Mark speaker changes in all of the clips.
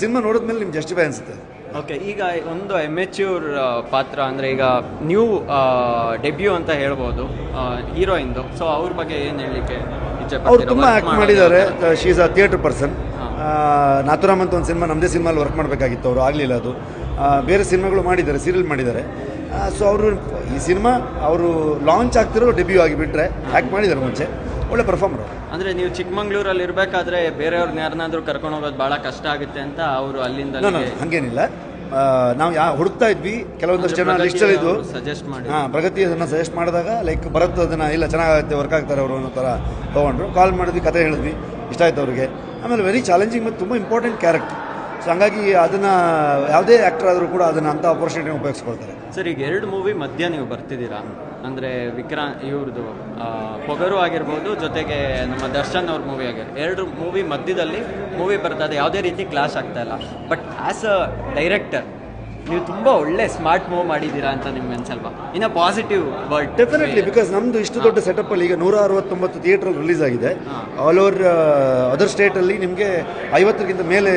Speaker 1: Cinema ನೋಡಿದ್ಮೇಲೆ ನಿಮ್ಗೆ justify ಅನ್ಸುತ್ತೆ?
Speaker 2: ಓಕೆ ಈಗ ಒಂದು ಎಮೆಚ್ಯೂರ್ ಪಾತ್ರ ಅಂದರೆ ಈಗ ನ್ಯೂ ಡೆಬ್ಯೂ ಅಂತ ಹೇಳ್ಬೋದು ಹೀರೋಯಿಂದು ಸೊ ಅವ್ರ ಬಗ್ಗೆ ಏನು ಹೇಳಲಿಕ್ಕೆ
Speaker 1: ಅವ್ರು ತುಂಬ ಆ್ಯಕ್ಟ್ ಮಾಡಿದ್ದಾರೆ. She is a theatre person Nathuram ಅಂತ ಒಂದು ಸಿನಿಮಾ ನಮ್ಮದೇ ಸಿನಿಮಾಲಿ ವರ್ಕ್ ಮಾಡಬೇಕಾಗಿತ್ತು ಅವರು ಆಗಲಿಲ್ಲ ಅದು. ಬೇರೆ ಸಿನಿಮಾಗಳು ಮಾಡಿದ್ದಾರೆ ಸೀರಿಯಲ್ ಮಾಡಿದ್ದಾರೆ. ಸೊ ಅವರು ಈ ಸಿನಿಮಾ ಅವರು ಲಾಂಚ್ ಆಗ್ತಿರೋ ಡೆಬ್ಯೂ ಆಗಿಬಿಟ್ರೆ ಆ್ಯಕ್ಟ್ ಮಾಡಿದ್ದಾರೆ ಮುಂಚೆ. ಒಳ್ಳೆ ಪರ್ಫಾರ್ಮರ್
Speaker 2: ಅಂದರೆ ನೀವು ಚಿಕ್ಕಮಂಗ್ಳೂರಲ್ಲಿ ಇರಬೇಕಾದ್ರೆ ಬೇರೆಯವ್ರನ್ನ ಯಾರನ್ನಾದ್ರೂ ಕರ್ಕೊಂಡು ಹೋಗೋದು ಭಾಳ ಕಷ್ಟ ಆಗುತ್ತೆ ಅಂತ ಅವರು ಅಲ್ಲಿಂದ
Speaker 1: ಹಾಗೇನಿಲ್ಲ. ನಾವು ಯಾ ಹುಡುಕ್ತಾ ಇದ್ವಿ. ಕೆಲವೊಂದಷ್ಟು ಜನ ಲಿಸ್ಟಲ್ಲಿ ಇದ್ದು
Speaker 2: ಸಜೆಸ್ಟ್ ಮಾಡಿ.
Speaker 1: ಹಾಂ ಪ್ರಗತಿ ಅದನ್ನು ಸಜೆಸ್ಟ್ ಮಾಡಿದಾಗ ಲೈಕ್ ಭರತ್ ಅದನ್ನು ಇಲ್ಲ ಚೆನ್ನಾಗುತ್ತೆ ವರ್ಕ್ ಆಗ್ತಾರೆ ಅವರು ಅನ್ನೋ ಥರ ತೊಗೊಂಡ್ರು. ಕಾಲ್ ಮಾಡಿದ್ವಿ ಕತೆ ಹೇಳಿದ್ವಿ. ಇಷ್ಟ ಆಯ್ತು ಅವ್ರಿಗೆ. ಆಮೇಲೆ ವೆರಿ ಚಾಲೆಂಜಿಂಗ್ ಮತ್ತು ತುಂಬ ಇಂಪಾರ್ಟೆಂಟ್ ಕ್ಯಾರೆಕ್ಟರ್ ಸೊ ಹಂಗಾಗಿ ಅದನ್ನು ಯಾವುದೇ ಆ್ಯಕ್ಟರ್ ಆದರೂ ಕೂಡ ಅದನ್ನು ಅಂಥ ಆಪರ್ಚುನಿಟಿ ಉಪಯೋಗಿಸ್ಕೊಳ್ತಾರೆ.
Speaker 2: ಸರ್ ಈಗ ಎರಡು ಮೂವಿ ಮಧ್ಯ ನೀವು ಬರ್ತಿದ್ದೀರಾ? ಅಂದರೆ ವಿಕ್ರಾ ಇವ್ರದ್ದು ಪೊಗರು ಆಗಿರ್ಬೋದು ಜೊತೆಗೆ ನಮ್ಮ ದರ್ಶನ್ ಅವ್ರ ಮೂವಿ ಆಗಿರ್ಬೋದು ಎರಡು ಮೂವಿ ಮಧ್ಯದಲ್ಲಿ ಮೂವಿ ಬರ್ತದೆ ಯಾವುದೇ ರೀತಿ ಕ್ಲಾಶ್ ಆಗ್ತಾ ಇಲ್ಲ. ಬಟ್ ಆ್ಯಸ್ ಅ ಡೈರೆಕ್ಟರ್ ನೀವು ತುಂಬ ಒಳ್ಳೆ ಸ್ಮಾರ್ಟ್ ಮೂವ್ ಮಾಡಿದ್ದೀರಾ ಅಂತ ನಿಮ್ಗೆ ಅನ್ಸಲ್ವಾ? ಇನ್ನು ಪಾಸಿಟಿವ್ ಬಟ್
Speaker 1: ಡೆಫಿನೆಟ್ಲಿ ಬಿಕಾಸ್ ನಮ್ದು ಇಷ್ಟು ದೊಡ್ಡ ಸೆಟಪ್ ಅಲ್ಲಿ ಈಗ ನೂರ ಅರವತ್ತೊಂಬತ್ತು ಥಿಯೇಟರ್ ರಿಲೀಸ್ ಆಗಿದೆ ಆಲ್ ಓವರ್ ಅದರ್ ಸ್ಟೇಟಲ್ಲಿ ನಿಮಗೆ ಐವತ್ತಕ್ಕಿಂತ ಮೇಲೆ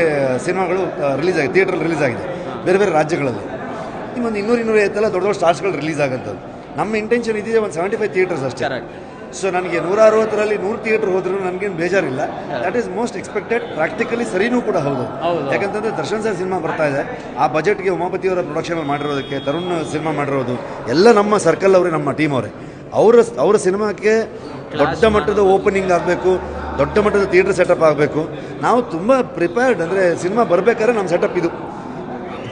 Speaker 1: ಸಿನಿಮಾಗಳು ರಿಲೀಸ್ ಆಗಿದೆ ಥಿಯೇಟರ್ ರಿಲೀಸ್ ಆಗಿದೆ. ಬೇರೆ ಬೇರೆ ರಾಜ್ಯಗಳಲ್ಲಿ. ನಿಮ್ಮೊಂದು ಇನ್ನೂರು ಇನ್ನೂರ ಐವತ್ತೆಲ್ಲ ದೊಡ್ಡ ದೊಡ್ಡ ಸ್ಟಾರ್ಸ್ಗಳು ರಿಲೀಸ್ ಆಗೋಂಥದ್ದು. ನಮ್ಮ ಇಂಟೆನ್ಷನ್ ಇದಿದೆ ಒಂದು ಸೆವೆಂಟಿ ಫೈವ್ ಥಿಯೇಟರ್ಸ್ ಅಷ್ಟೇ ಸೊ ನನಗೆ ನೂರ ಅರವತ್ತರಲ್ಲಿ ನೂರು ಥಿಯೇಟರ್ ಹೋದ್ರೂ ನನಗೇನು ಬೇಜಾರಿಲ್ಲ. That is most expected practically ಸರಿನೂ ಕೂಡ ಹೌದು.
Speaker 2: ಹೌದು.
Speaker 1: ಯಾಕಂತಂದ್ರೆ ದರ್ಶನ್ ಸರ್ ಸಿನಿಮಾ ಬರ್ತಾ ಇದೆ. ಆ ಬಜೆಟ್ಗೆ ಉಮಾಪತಿ ಅವರ ಪ್ರೊಡಕ್ಷನ್ ಮಾಡಿರೋದಕ್ಕೆ ತರುಣ್ ಸಿನಿಮಾ ಮಾಡಿರೋದು ಎಲ್ಲ ನಮ್ಮ ಸರ್ಕಲ್ ಅವರೇ ನಮ್ಮ ಟೀಮ್ ಅವರೇ. ಅವರ ಅವರ ಸಿನಿಮಾಕ್ಕೆ ದೊಡ್ಡ ಮಟ್ಟದ ಓಪನಿಂಗ್ ಆಗಬೇಕು ದೊಡ್ಡ ಮಟ್ಟದ ಥಿಯೇಟರ್ ಸೆಟಪ್ ಆಗಬೇಕು. ನಾವು ತುಂಬ ಪ್ರಿಪೇರ್ಡ್ ಅಂದರೆ ಸಿನಿಮಾ ಬರಬೇಕಾದ್ರೆ ನಮ್ಮ ಸೆಟಪ್ ಇದು.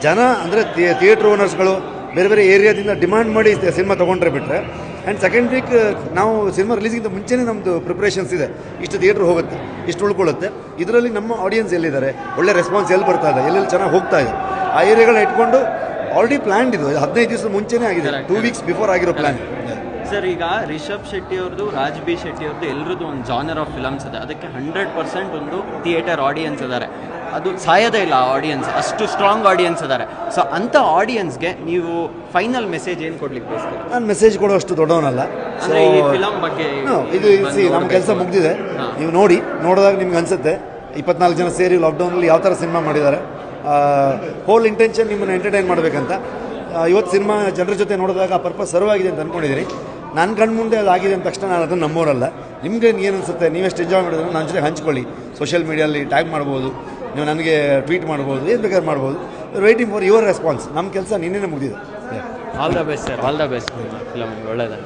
Speaker 1: ಜನ ಅಂದರೆ ಥಿಯೇಟ್ರ್ ಓನರ್ಸ್ಗಳು ಬೇರೆ ಬೇರೆ ಏರಿಯಾದಿಂದ ಡಿಮಾಂಡ್ ಮಾಡಿ ಸಿನಿಮಾ ತೊಗೊಂಡ್ರೆ ಬಿಟ್ಟರೆ ಆ್ಯಂಡ್ ಸೆಕೆಂಡ್ ವೀಕ್ ನಾವು ಸಿನಿಮಾ ರಿಲೀಸ್ಗಿಂತ ಮುಂಚೆನೇ ನಮ್ಮದು ಪ್ರಿಪ್ರೇಷನ್ಸ್ ಇದೆ. ಇಷ್ಟು ಥಿಯೇಟ್ರ್ ಹೋಗುತ್ತೆ ಇಷ್ಟು ಉಳ್ಕೊಳ್ಳುತ್ತೆ. ಇದರಲ್ಲಿ ನಮ್ಮ ಆಡಿಯನ್ಸ್ ಎಲ್ಲಿದ್ದಾರೆ? ಒಳ್ಳೆ ರೆಸ್ಪಾನ್ಸ್ ಎಲ್ಲಿ ಬರ್ತಾ ಇದೆ? ಎಲ್ಲೆಲ್ಲಿ ಚೆನ್ನಾಗಿ ಹೋಗ್ತಾ ಇದೆ? ಆ ಏರಿಯಾಗಳನ್ನ ಇಟ್ಕೊಂಡು ಆಲ್ರೆಡಿ ಪ್ಲ್ಯಾನ್ ಇದು. ಹದಿನೈದು ದಿವಸದ ಮುಂಚೆನೇ ಆಗಿದೆ. ಟೂ ವೀಕ್ಸ್ ಬಿಫೋರ್ ಆಗಿರೋ ಪ್ಲ್ಯಾನ್
Speaker 2: ಸರ್ ಈಗ ರಿಷಬ್ ಶೆಟ್ಟಿ ಅವ್ರದ್ದು ರಾಜ್ ಬಿ ಶೆಟ್ಟಿ ಅವ್ರದ್ದು ಎಲ್ಲರದ್ದು ಒಂದು ಜಾನರ್ ಆಫ್ ಫಿಲಮ್ಸ್ ಇದೆ. ಅದಕ್ಕೆ ಹಂಡ್ರೆಡ್ ಪರ್ಸೆಂಟ್ ಒಂದು ಥಿಯೇಟರ್ ಆಡಿಯನ್ಸ್ ಇದ್ದಾರೆ ಅದು ಸಾಯೋದೇ ಇಲ್ಲ ಆಡಿಯನ್ಸ್ ಅಷ್ಟು ಸ್ಟ್ರಾಂಗ್ ಆಡಿಯನ್ಸ್ ಇದ್ದಾರೆ ಸೊ ಅಂಥ ಆಡಿಯನ್ಸ್ಗೆ ನೀವು ಫೈನಲ್ ಮೆಸೇಜ್ ಏನು ಕೊಡ್ಲಿಕ್ಕೆ ಬಯಸ್ತೀರಾ?
Speaker 1: ನಾನು ಮೆಸೇಜ್ ಕೊಡೋಷ್ಟು ದೊಡ್ಡವನಲ್ಲ. ಸೊ
Speaker 2: ಈ ಫಿಲಮ್ ಬಗ್ಗೆ
Speaker 1: ಇದು ಸಿ ನಮ್ಮ ಕೆಲಸ ಮುಗ್ದಿದೆ. ನೀವು ನೋಡಿ ನೋಡಿದಾಗ ನಿಮ್ಗೆ ಅನ್ಸುತ್ತೆ. ಇಪ್ಪತ್ನಾಲ್ಕು ಜನ ಸೇರಿ ಲಾಕ್ಡೌನಲ್ಲಿ ಯಾವ ಥರ ಸಿನಿಮಾ ಮಾಡಿದ್ದಾರೆ. ಹೋಲ್ ಇಂಟೆನ್ಷನ್ ನಿಮ್ಮನ್ನು ಎಂಟರ್ಟೈನ್ ಮಾಡಬೇಕಂತ. ಇವತ್ತು ಸಿನಿಮಾ ಜನರ ಜೊತೆ ನೋಡಿದಾಗ ಆ ಪರ್ಪಸ್ ಸರ್ವ್ ಆಗಿದೆ ಅಂತ ಅಂದ್ಕೊಂಡಿದ್ದೀರಿ ನನ್ನ ಕಣ್ಣು ಮುಂದೆ ಅದು ಆಗಿದೆ ಅಂದ ತಕ್ಷಣ ನಾನು ಅದನ್ನು ನಮ್ಮೋರಲ್ಲ ನಿಮಗೆ ಏನು ಅನಿಸುತ್ತೆ? ನೀವೆಷ್ಟು ಎಂಜಾಯ್ ಮಾಡಿದ್ರು ನನ್ನ ಜೊತೆ ಹಂಚ್ಕೊಳ್ಳಿ. ಸೋಷಿಯಲ್ ಮೀಡಿಯಲ್ಲಿ ಟ್ಯಾಗ್ ಮಾಡ್ಬೋದು. ನೀವು ನನಗೆ ಟ್ವೀಟ್ ಮಾಡ್ಬೋದು, ಏನು ಬೇಕಾದ್ರೂ ಮಾಡ್ಬೋದು. ವೇಟಿಂಗ್ ಫಾರ್ ಯುವರ್ ರೆಸ್ಪಾನ್ಸ್ ನಮ್ಮ ಕೆಲಸ ನಿನ್ನೆ ಮುಗಿದಿದೆ.
Speaker 2: All the best sir all the best film ಒಳ್ಳೆಯದಾಗಿ